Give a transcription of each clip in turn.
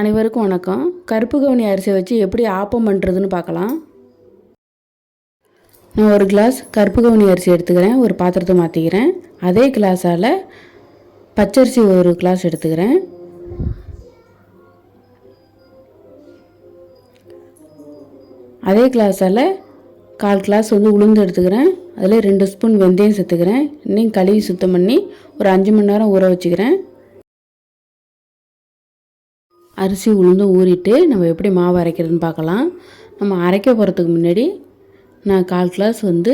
அனைவருக்கும் வணக்கம். கருப்பு கவுனி அரிசியை வச்சு எப்படி ஆப்பம் பண்ணுறதுன்னு பார்க்கலாம். நான் ஒரு கிளாஸ் கருப்பு கவுனி அரிசி எடுத்துக்கிறேன். ஒரு பாத்திரத்தை மாற்றிக்கிறேன் அதே கிளாஸால் பச்சரிசி ஒரு கிளாஸ் எடுத்துக்கிறேன். அதே கிளாஸால் கால் கிளாஸ் வந்து உளுந்து எடுத்துக்கிறேன். அதில் ரெண்டு ஸ்பூன் வெந்தயம் சேர்த்துக்கிறேன். இன்னும் கழுவி சுத்தம் பண்ணி ஒரு அஞ்சு மணி நேரம் ஊற வச்சுக்கிறேன். அரிசி உளுந்தும் ஊறிட்டு நம்ம எப்படி மாவு அரைக்கிறதுன்னு பார்க்கலாம். நம்ம அரைக்க போகிறதுக்கு முன்னாடி நான் கால் கிளாஸ் வந்து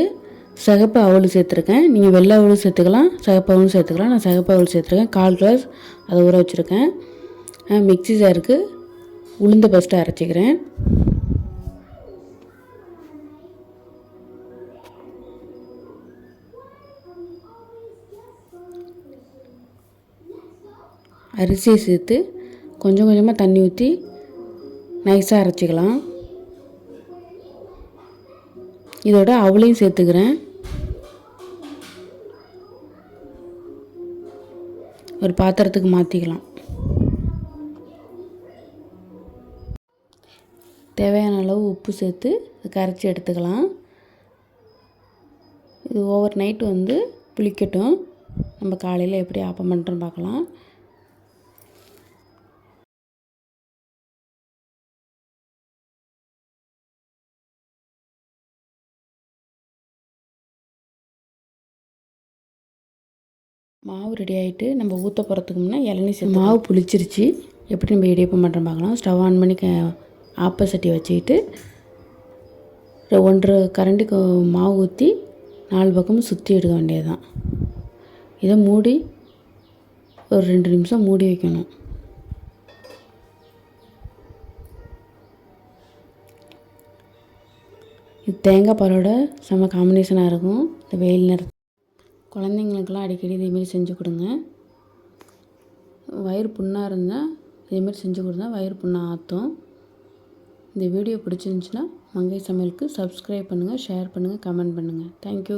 சிகப்பு அவள் சேர்த்துருக்கேன். நீங்கள் வெள்ளை அவளும் சேர்த்துக்கலாம் சிகப்பு அவலும் சேர்த்துக்கலாம். நான் சிகப்பு அவள் சேர்த்துருக்கேன். கால் கிளாஸ் அதை ஊற வச்சுருக்கேன். மிக்சி ஜாருக்கு உளுந்து ஃபஸ்ட்டு அரைச்சிக்கிறேன். அரிசியை சேர்த்து கொஞ்சம் கொஞ்சமாக தண்ணி ஊற்றி நைஸாக அரைச்சிக்கலாம். இதோட அவளையும் சேர்த்துக்கிறேன். ஒரு பாத்திரத்துக்கு மாற்றிக்கலாம் தேவையான அளவு உப்பு சேர்த்து கரைச்சி எடுத்துக்கலாம். இது ஓவர் நைட் வந்து புளிக்கட்டும். நம்ம காலையில் எப்படி ஆப்பம் பண்ணுறோன்னு பார்க்கலாம். மாவு ரெடி ஆகிட்டு நம்ம ஊற்ற போகிறதுக்கு முன்னே இளநீ சேர்த்து மாவு புளிச்சிருச்சு. எப்படி நம்ம இடியப்பம் பண்ணுறோம் பார்க்கலாம். ஸ்டவ் ஆன் பண்ணி ஆப்ப சட்டி வச்சுக்கிட்டு ஒன்றரை கரண்டிக்கு மாவு ஊற்றி நாலு பக்கமும் சுற்றி எடுக்க வேண்டியது தான் இதை மூடி ஒரு ரெண்டு நிமிஷம் மூடி வைக்கணும். இது தேங்காய் பாலோட செம்ம காம்பினேஷனாக இருக்கும். இந்த வெயில் நேரத்தில் குழந்தைங்களுக்கெல்லாம் அடிக்கடி இதேமாரி செஞ்சு கொடுங்க. வயிறு புண்ணாக இருந்தால் இதேமாரி செஞ்சு கொடுத்தா வயிறு புண்ணாக ஆற்றும் இந்த வீடியோ பிடிச்சிருந்துச்சின்னா மங்கை சமையலுக்கு சப்ஸ்கிரைப் பண்ணுங்கள் ஷேர் பண்ணுங்கள் கமெண்ட் பண்ணுங்கள் தேங்க்யூ